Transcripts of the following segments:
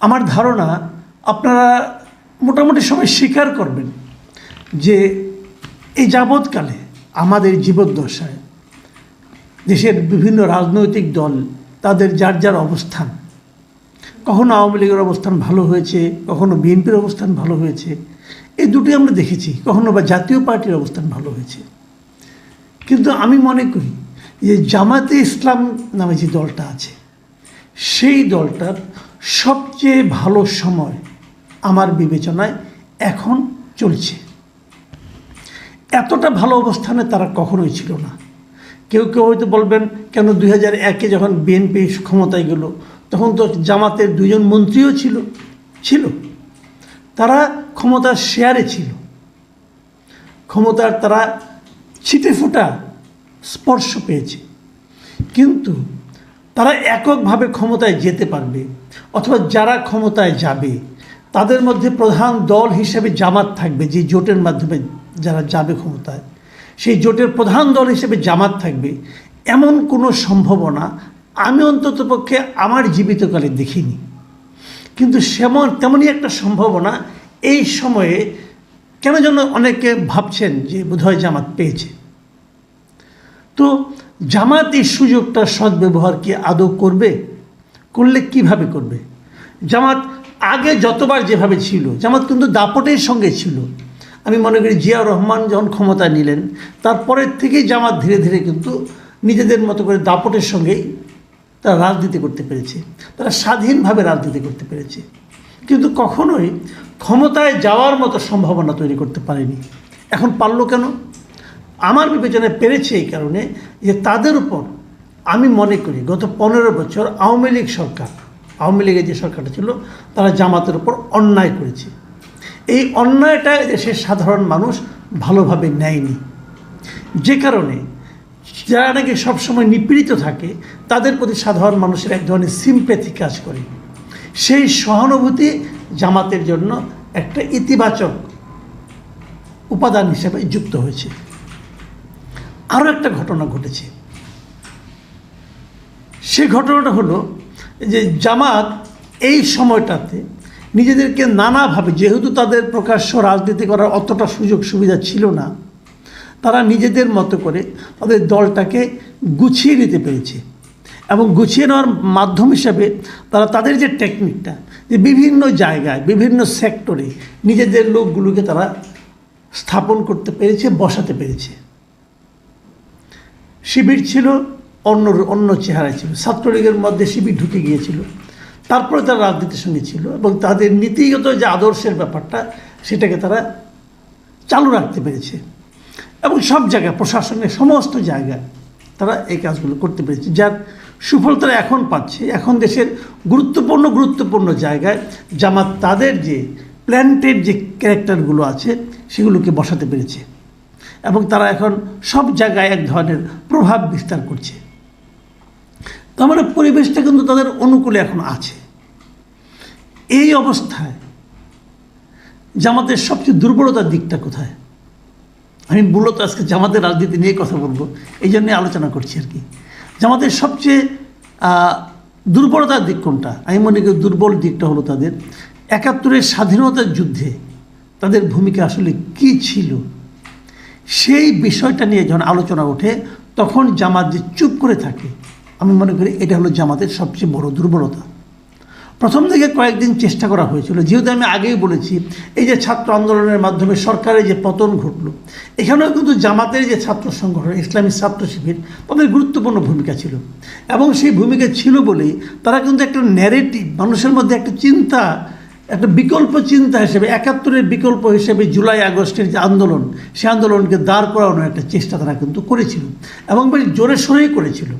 আমার ধারণা আপনারা মোটামুটি সবাই স্বীকার করবেন যে এই যাবৎকালে আমাদের জীবদ্দশায় দেশের বিভিন্ন রাজনৈতিক দল তাদের যার যার অবস্থান, কখনো আওয়ামী লীগের অবস্থান ভালো হয়েছে, কখনো বিএনপির অবস্থান ভালো হয়েছে, এই দুটি আমরা দেখেছি, কখনো বা জাতীয় পার্টির অবস্থান ভালো হয়েছে। কিন্তু আমি মনে করি যে জামাতে ইসলাম নামে যে দলটা আছে, সেই দলটার সবচেয়ে ভালো সময় আমার বিবেচনায় এখন চলছে। এতটা ভালো অবস্থানে তারা কখনোই ছিল না। কেউ কেউ হয়তো বলবেন, কেন দুই হাজার একে যখন বিএনপি ক্ষমতায় গেল, তখন তো জামাতের দুজন মন্ত্রীও ছিল ছিল। তারা ক্ষমতার শেয়ারে ছিল। ক্ষমতার তারা ছিটে ফোটা স্পর্শ পেয়েছে। কিন্তু তারা এককভাবে ক্ষমতায় যেতে পারবে অথবা যারা ক্ষমতায় যাবে, তাদের মধ্যে প্রধান দল হিসেবে জামাত থাকবে, যে জোটের মাধ্যমে যারা যাবে ক্ষমতায়। সেই জোটের প্রধান দল হিসেবে জামাত থাকবে, এমন কোনো সম্ভাবনা আমি অন্ততপক্ষে আমার জীবিতকালে দেখিনি। কিন্তু সেমন, তেমনই একটা সম্ভাবনা এই সময়ে কেন যেন অনেকে ভাবছেন যে বোধহয় জামাত পেয়েছে। তো জামাত এই সুযোগটা সদ্ব্যবহার কি আদৌ করবে? করলে কীভাবে করবে? জামাত আগে যতবার যেভাবে ছিল, জামাত কিন্তু দাপটের সঙ্গে ছিল। আমি মনে করি জিয়া রহমান যখন ক্ষমতা নিলেন তারপরের থেকেই জামাত ধীরে ধীরে কিন্তু নিজেদের মতো করে দাপটের সঙ্গেই তারা রাজনীতি করতে পেরেছে। তারা স্বাধীনভাবে রাজনীতি করতে পেরেছে। কিন্তু কখনোই ক্ষমতায় যাওয়ার মতো সম্ভাবনা তৈরি করতে পারেনি। এখন পারল কেন? আমার বিবেচনায় পেরেছে এই কারণে যে তাদের উপর আমি মনে করি গত পনেরো বছর আওয়ামী লীগ সরকার, আওয়ামী লীগের যে সরকারটা ছিল, তারা জামাতের উপর অন্যায় করেছে। এই অন্যায়টা দেশের সাধারণ মানুষ ভালোভাবে নেয়নি। যে কারণে যারা নাকি সবসময় নিপীড়িত থাকে, তাদের প্রতি সাধারণ মানুষের এক ধরনের সিম্প্যাথি কাজ করে। সেই সহানুভূতি জামাতের জন্য একটা ইতিবাচক উপাদান হিসেবে যুক্ত হয়েছে। আরও একটা ঘটনা ঘটেছে। সে ঘটনাটা হলো যে জামাত এই সময়টাতে নিজেদেরকে নানাভাবে, যেহেতু তাদের প্রকাশ্য রাজনীতি করার অতটা সুযোগ সুবিধা ছিল না, তারা নিজেদের মতো করে তাদের দলটাকে গুছিয়ে নিতে পেরেছে। এবং গুছিয়ে নেওয়ার মাধ্যম হিসাবে তারা তাদের যে টেকনিকটা যে বিভিন্ন জায়গায়, বিভিন্ন সেক্টরে নিজেদের লোকগুলোকে তারা স্থাপন করতে পেরেছে, বসাতে পেরেছে। শিবির ছিল অন্য অন্য চেহারায় ছিল। ছাত্রলীগের মধ্যে শিবির ঢুকে গিয়েছিল। তারপরে তারা রাজনীতির সঙ্গে ছিল এবং তাদের নীতিগত যে আদর্শের ব্যাপারটা, সেটাকে তারা চালু রাখতে পেরেছে। এবং সব জায়গায়, প্রশাসনের সমস্ত জায়গায় তারা এই কাজগুলো করতে পেরেছে। যার সুফল তারা এখন পাচ্ছে। এখন দেশের গুরুত্বপূর্ণ গুরুত্বপূর্ণ জায়গায় জামাত তাদের যে প্ল্যান্টেড যে ক্যারেক্টারগুলো আছে, সেগুলোকে বসাতে পেরেছে। এবং তারা এখন সব জায়গায় এক ধরনের প্রভাব বিস্তার করছে। তার মানে পরিবেশটা কিন্তু তাদের অনুকূলে এখন আছে। এই অবস্থায় জামাতের সবচেয়ে দুর্বলতার দিকটা কোথায়? আমি মূলত আজকে জামাতের রাজনীতি নিয়ে কথা বলব, এই জন্যে আলোচনা করছি আর কি। জামাতের সবচেয়ে দুর্বলতার দিক কোনটা? আমি মনে করি দুর্বল দিকটা হলো তাদের একাত্তরের স্বাধীনতার যুদ্ধে তাদের ভূমিকা আসলে কি ছিল? সেই বিষয়টা নিয়ে যখন আলোচনা ওঠে, তখন জামাত যে চুপ করে থাকে আমি মনে করি এটা হলো জামাতের সবচেয়ে বড় দুর্বলতা। প্রথম দিকে কয়েকদিন চেষ্টা করা হয়েছিল। যেহেতু আমি আগেই বলেছি, এই যে ছাত্র আন্দোলনের মাধ্যমে সরকারের যে পতন ঘটলো, এখানেও কিন্তু জামাতের যে ছাত্র সংগঠন, ইসলামী ছাত্র শিবির, তাদের গুরুত্বপূর্ণ ভূমিকা ছিল। এবং সেই ভূমিকা ছিল বলেই তারা কিন্তু একটা ন্যারেটিভ মানুষের মধ্যে একটা চিন্তা, একটা বিকল্প চিন্তা হিসেবে, একাত্তরের বিকল্প হিসেবে জুলাই আগস্টের যে আন্দোলন, সে আন্দোলনকে দাঁড় করানোর একটা চেষ্টা তারা কিন্তু করেছিল। এবং বেশ জোরে সোরেই করেছিল।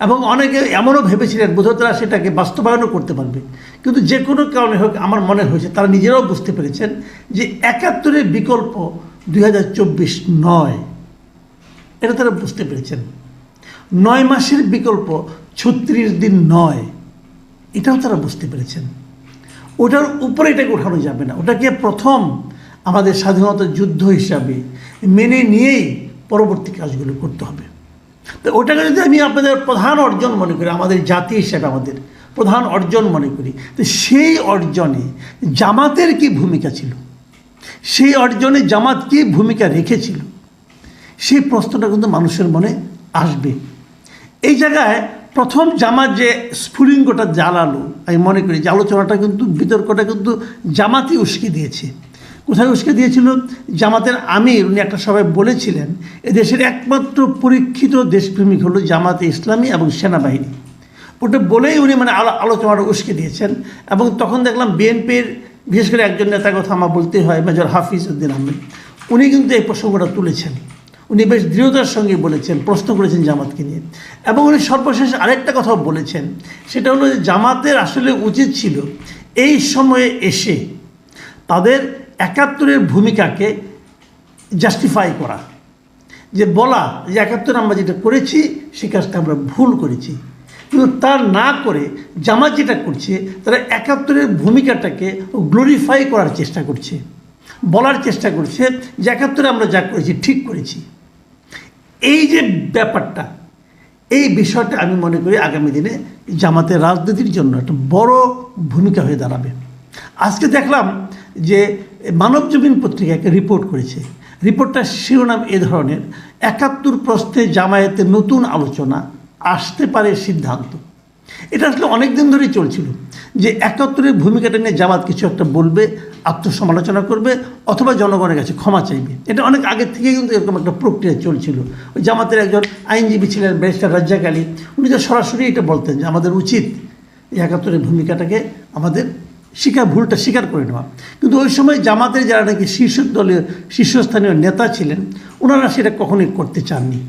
এবং অনেকে এমনও ভেবেছিলেন, বোধহয় তারা সেটাকে বাস্তবায়নও করতে পারবে। কিন্তু যে কোনো কারণে হোক, আমার মনে হয়েছে, তারা নিজেরাও বুঝতে পেরেছেন যে একাত্তরের বিকল্প দুই নয়। এটা তারা বুঝতে পেরেছেন। নয় মাসের বিকল্প ছত্রিশ দিন নয়। এটাও তারা বুঝতে পেরেছেন। ওটার উপরে এটাকে ওঠানো যাবে না। ওটাকে প্রথম আমাদের স্বাধীনতা যুদ্ধ হিসাবে মেনে নিয়েই পরবর্তী কাজগুলো করতে হবে। তো ওটাকে যদি আমি আপনাদের প্রধান অর্জন মনে করি, আমাদের জাতি হিসেবে আমাদের প্রধান অর্জন মনে করি, তো সেই অর্জনে জামাতের কি ভূমিকা ছিল? সেই অর্জনে জামাত কি ভূমিকা রেখেছিল? সেই প্রশ্নটা কিন্তু মানুষের মনে আসবে। এই জায়গায় প্রথম জামাত যে স্ফুলিঙ্গটা জ্বালালো, আমি মনে করি যে আলোচনাটা কিন্তু, বিতর্কটা কিন্তু জামাতই উস্কে দিয়েছে। কোথায় উস্কে দিয়েছিল? জামাতের আমির, উনি একটা সবাই বলেছিলেন দেশের একমাত্র পরীক্ষিত দেশপ্রেমিক হলো জামাতে ইসলামী এবং সেনাবাহিনী। ওটা বলেই উনি মানে আলো, আলোচনাটা উস্কে দিয়েছেন এবং তখন দেখলাম বিএনপির, বিশেষ করে একজন নেতার কথা আমার বলতে হয়, মেজর হাফিজ উদ্দিন আহমেদ। উনি কিন্তু এই প্রসঙ্গটা তুলেছেন। উনি বেশ দৃঢ়তার সঙ্গে বলেছেন, প্রশ্ন করেছেন জামাতকে নিয়ে। এবং উনি সর্বশেষ আরেকটা কথাও বলেছেন, সেটা হলো যে জামাতের আসলে উচিত ছিল, এই সময়ে এসে তাদের একাত্তরের ভূমিকাকে জাস্টিফাই করা। যে বলা যে একাত্তর আমরা যেটা করেছি, সে কাজটা আমরা ভুল করেছি। কিন্তু তার না করে জামাত যেটা করছে, তারা একাত্তরের ভূমিকাটাকে গ্লোরিফাই করার চেষ্টা করছে। বলার চেষ্টা করছে যে একাত্তরে আমরা যা করেছি, ঠিক করেছি। এই যে ব্যাপারটা, এই বিষয়টা আমি মনে করি আগামী দিনে জামাতের রাজনীতির জন্য একটা বড় ভূমিকা হয়ে দাঁড়াবে। আজকে দেখলাম যে মানবজমিন পত্রিকা একটা রিপোর্ট করেছে রিপোর্টটার শিরোনাম এ ধরনের, একাত্তর প্রশ্নে জামায়াতে নতুন আলোচনা, আসতে পারে সিদ্ধান্ত। এটা আসলে অনেক দিন ধরেই চলছিল যে একাত্তরের ভূমিকাটা নিয়ে জামাত কিছু একটা বলবে, আত্মসমালোচনা করবে, অথবা জনগণের কাছে ক্ষমা চাইবে। এটা অনেক আগে থেকে কিন্তু এরকম একটা প্রক্রিয়া চলছিল। ওই জামাতের একজন আইনজীবী ছিলেন ব্যারিস্টার রাজ্জাক আলী, উনি তো সরাসরি এটা বলতেন যে আমাদের উচিত একাত্তরের ভূমিকাটাকে আমাদের স্বীকার ভুলটা স্বীকার করে নেওয়া। কিন্তু ওই সময় জামাতের যারা নাকি শীর্ষ দলীয় শীর্ষস্থানীয় নেতা ছিলেন, ওনারা সেটা কখনোই করতে চাননি।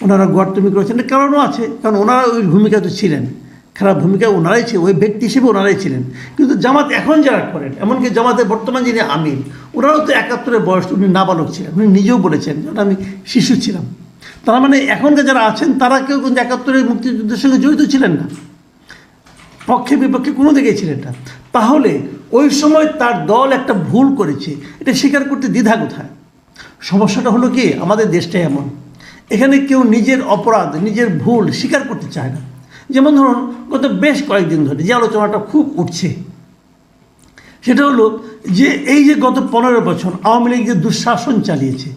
ওনারা গর্তমি করেছেন। কারণও আছে, কারণ ওনারা ওই ভূমিকা তো ছিলেন। খারাপ ভূমিকা ওনারাই ছিল, ওই ব্যক্তি হিসেবে ওনারাই ছিলেন। কিন্তু জামাত এখন যারা করেন, এমনকি জামাতের বর্তমান যিনি আমির, ওনারাও তো একাত্তরের বয়স, উনি নাবালক ছিলেন। উনি নিজেও বলেছেন যখন আমি শিশু ছিলাম। তার মানে এখনকার যারা আছেন, তারা কেউ কিন্তু একাত্তরের মুক্তিযুদ্ধের সঙ্গে জড়িত ছিলেন না। পক্ষে বিপক্ষে কোনো দিকেই ছিলেন না। তাহলে ওই সময় তার দল একটা ভুল করেছে। এটা স্বীকার করতে দ্বিধা কোথায়? সমস্যাটা হলো কি? আমাদের দেশটা এমন। এখানে কেউ নিজের অপরাধ, নিজের ভুল স্বীকার করতে চায় না। যেমন ধরুন, গত বেশ কয়েকদিন ধরে যে আলোচনাটা খুব উঠছে, সেটা হলো যে এই যে গত পনেরো বছর আওয়ামী লীগ যে দুঃশাসন চালিয়েছে,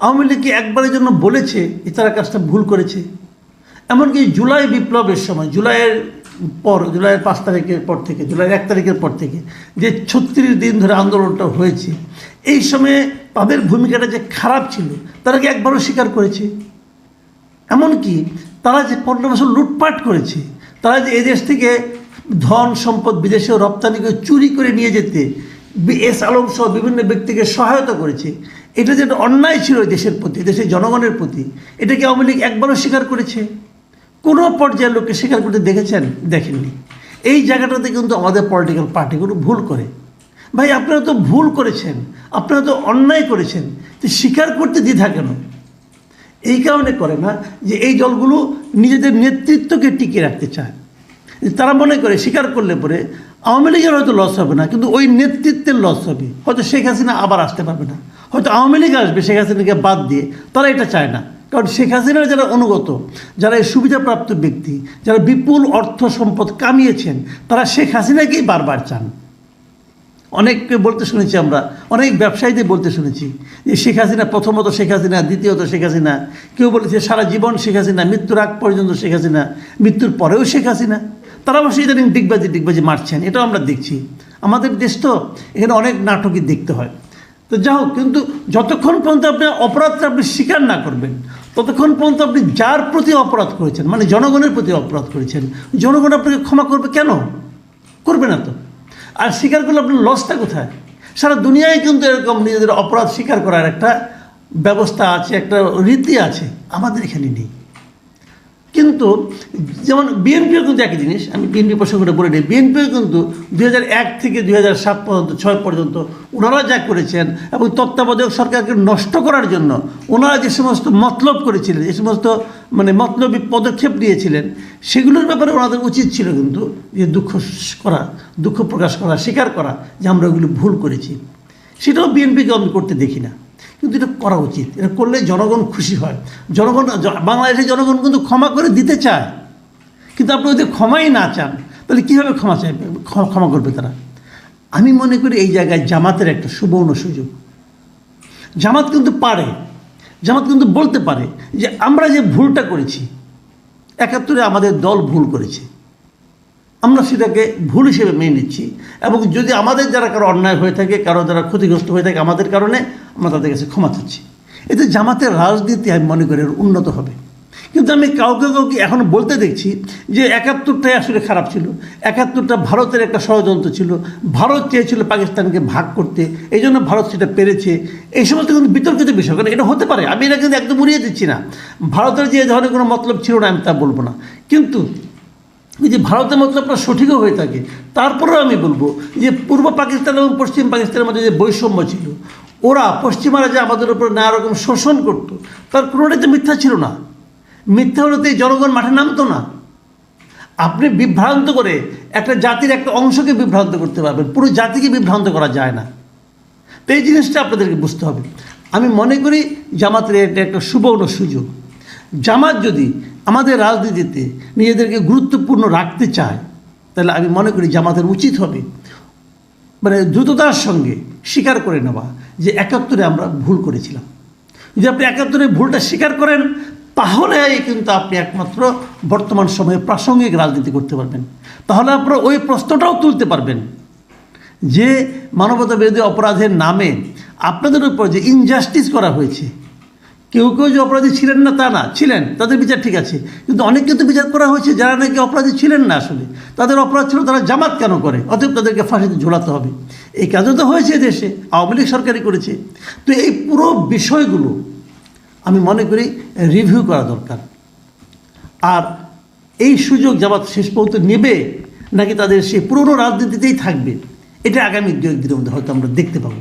আওয়ামী লীগ কি একবারের জন্য বলেছে যে তারা কাজটা ভুল করেছে? এমনকি জুলাই বিপ্লবের সময়, জুলাইয়ের পর, জুলাইয়ের পাঁচ তারিখের পর থেকে, জুলাইয়ের এক তারিখের পর থেকে যে ছত্রিশ দিন ধরে আন্দোলনটা হয়েছে, এই সময়ে তাদের ভূমিকাটা যে খারাপ ছিল, তারা কি একবারও স্বীকার করেছে? এমনকি তারা যে পনেরো বছর লুটপাট করেছে, তারা যে এদেশ থেকে ধন, সম্পদ বিদেশে রপ্তানি করে চুরি করে নিয়ে যেতে এস আলম সহ বিভিন্ন ব্যক্তিকে সহায়তা করেছে, এটা যে একটা অন্যায় ছিল দেশের প্রতি, দেশের জনগণের প্রতি এটাকে আওয়ামী লীগ একবারও স্বীকার করেছে? কোনো পর্যায়ের লোককে স্বীকার করতে দেখেছেন? দেখেননি। এই জায়গাটাতে কিন্তু আমাদের পলিটিক্যাল পার্টিগুলো ভুল করে। ভাই, আপনারা তো ভুল করেছেন। আপনারা তো অন্যায় করেছেন। তো স্বীকার করতে দ্বিধা কেন? এই কারণে করে না যে এই দলগুলো নিজেদের নেতৃত্বকে টিকিয়ে রাখতে চায়। তারা মনে করে স্বীকার করলে পরে আওয়ামী লীগের হয়তো লস হবে না, কিন্তু ওই নেতৃত্বের লস হবে। হয়তো শেখ হাসিনা আবার আসতে পারবে না। হয়তো আওয়ামী লীগ আসবে, শেখ হাসিনাকে বাদ দিয়ে। তারা এটা চায় না। কারণ শেখ হাসিনার যারা অনুগত, যারা এই সুবিধাপ্রাপ্ত ব্যক্তি, যারা বিপুল অর্থ সম্পদ কামিয়েছেন, তারা শেখ হাসিনাকেই বারবার চান। অনেককে বলতে শুনেছি আমরা, অনেক ব্যবসায়ীদের বলতে শুনেছি যে শেখ হাসিনা প্রথমত শেখ হাসিনা, দ্বিতীয়ত শেখ হাসিনা। কেউ বলেছে সারা জীবন শেখ হাসিনা, মৃত্যুর আগ পর্যন্ত শেখ হাসিনা, মৃত্যুর পরেও শেখ হাসিনা। তারা অবশ্যই ইদানিং ডিগবাজি ডিগবাজি মারছেন, এটাও আমরা দেখছি। আমাদের দেশ তো এখানে অনেক নাটকই দেখতে হয়। তো যা হোক, কিন্তু যতক্ষণ পর্যন্ত আপনি অপরাধটা আপনি স্বীকার না করবেন ততক্ষণ পর্যন্ত আপনি যার প্রতি অপরাধ করেছেন মানে জনগণের প্রতি অপরাধ করেছেন, জনগণ আপনাকে ক্ষমা করবে কেন? করবে না তো। আর স্বীকার করলে আপনার লসটা কোথায়? সারা দুনিয়ায় কিন্তু এরকম নিজেদের অপরাধ স্বীকার করার একটা ব্যবস্থা আছে, একটা রীতি আছে, আমাদের এখানে নেই। কিন্তু যেমন বিএনপিও কিন্তু একই জিনিস, আমি বিএনপি প্রসঙ্গটা বলে নিই। বিএনপিও কিন্তু এক থেকে দুই পর্যন্ত, ছয় পর্যন্ত ওনারা যা করেছেন এবং তত্ত্বাবধায়ক সরকারকে নষ্ট করার জন্য ওনারা যে সমস্ত মতলব করেছিলেন, যে সমস্ত মানে মতলবী পদক্ষেপ নিয়েছিলেন, সেগুলোর ব্যাপারে ওনাদের উচিত ছিল কিন্তু যে দুঃখ করা, দুঃখ প্রকাশ করা, স্বীকার করা যে আমরা ওগুলো ভুল করেছি। সেটাও বিএনপিকে আমি করতে দেখি না। কিন্তু এটা করা উচিত। এটা করলে জনগণ খুশি হয়। জনগণ, বাংলাদেশের জনগণ কিন্তু ক্ষমা করে দিতে চায়। কিন্তু আপনি যদি ক্ষমাই না চান, তাহলে কীভাবে ক্ষমা চাইবে ক্ষমা করবে তারা? আমি মনে করি এই জায়গায় জামাতের একটা সুবর্ণ সুযোগ। জামাত কিন্তু পারে। জামাত কিন্তু বলতে পারে যে আমরা যে ভুলটা করেছি, একাত্তরে আমাদের দল ভুল করেছে। আমরা সেটাকে ভুল হিসেবে মেনে নিচ্ছি। এবং যদি আমাদের যারা কারও অন্যায় হয়ে থাকে, কারও যারা ক্ষতিগ্রস্ত হয়ে থাকে আমাদের কারণে আমরা তাদের কাছে ক্ষমা চাচ্ছি। এতে জামাতের রাজনীতি আমি মনে করি উন্নত হবে। কিন্তু আমি কাউকে কাউকে এখন বলতে দেখছি যে একাত্তরটাই আসলে খারাপ ছিল। একাত্তরটা ভারতের একটা ষড়যন্ত্র ছিল। ভারত চেয়েছিল পাকিস্তানকে ভাগ করতে। এই জন্য ভারত সেটা পেরেছে। এই সমস্ত কিন্তু বিতর্কিত বিষয়। কারণ এটা হতে পারে। আমি এটা কিন্তু একদম উড়িয়ে দিচ্ছি না। ভারতের যে ধরনের কোনো মতলব ছিল না, আমি তা বলব না। কিন্তু যদি ভারতের মতলবটা সঠিকও হয়ে থাকে, তারপরেও আমি বলব যে পূর্ব পাকিস্তান এবং পশ্চিম পাকিস্তানের মধ্যে যে বৈষম্য ছিল ওরা পশ্চিমারা যে আমাদের উপর নানা রকম শোষণ করতো। তার কোনোটাই তো মিথ্যা ছিল না। মিথ্যা হলে তো এই জনগণ মাঠে নামতো না। আপনি বিভ্রান্ত করে একটা জাতির একটা অংশকে বিভ্রান্ত করতে পারবেন। পুরো জাতিকে বিভ্রান্ত করা যায় না। তো এই জিনিসটা আপনাদেরকে বুঝতে হবে। আমি মনে করি জামাতের এটা একটা সুবর্ণ সুযোগ। জামাত যদি আমাদের রাজনীতিতে নিজেদেরকে গুরুত্বপূর্ণ রাখতে চায়, তাহলে আমি মনে করি জামাতের উচিত হবে। মানে দ্রুততার সঙ্গে স্বীকার করে নেওয়া যে একাত্তরে আমরা ভুল করেছিলাম। যদি আপনি একাত্তরে ভুলটা স্বীকার করেন, তাহলে কিন্তু আপনি একমাত্র বর্তমান সময়ে প্রাসঙ্গিক রাজনীতি করতে পারবেন। তাহলে আপনারা ওই প্রশ্নটাও তুলতে পারবেন যে মানবতা বিরোধী অপরাধের নামে আপনাদের উপর যে ইনজাস্টিস করা হয়েছে কেউ কেউ যে অপরাধী ছিলেন না তা না, ছিলেন, তাদের বিচার ঠিক আছে। কিন্তু অনেককে তো বিচার করা হয়েছে, যারা নাকি অপরাধী ছিলেন না আসলে। তাদের অপরাধ ছিল তারা জামাত কেন করে? অতএব তাদেরকে ফাঁসিতে ঝোলাতে হবে। এই কাজও তো হয়েছে দেশে, আওয়ামী লীগ সরকারই করেছে। তো এই পুরো বিষয়গুলো আমি মনে করি রিভিউ করা দরকার। আর এই সুযোগ জামাত শেষ পর্যন্ত নেবে নাকি তাদের সেই পুরনো রাজনীতিতেই থাকবে, এটা আগামী দু একদিনের মধ্যে হয়তো আমরা দেখতে পাবো।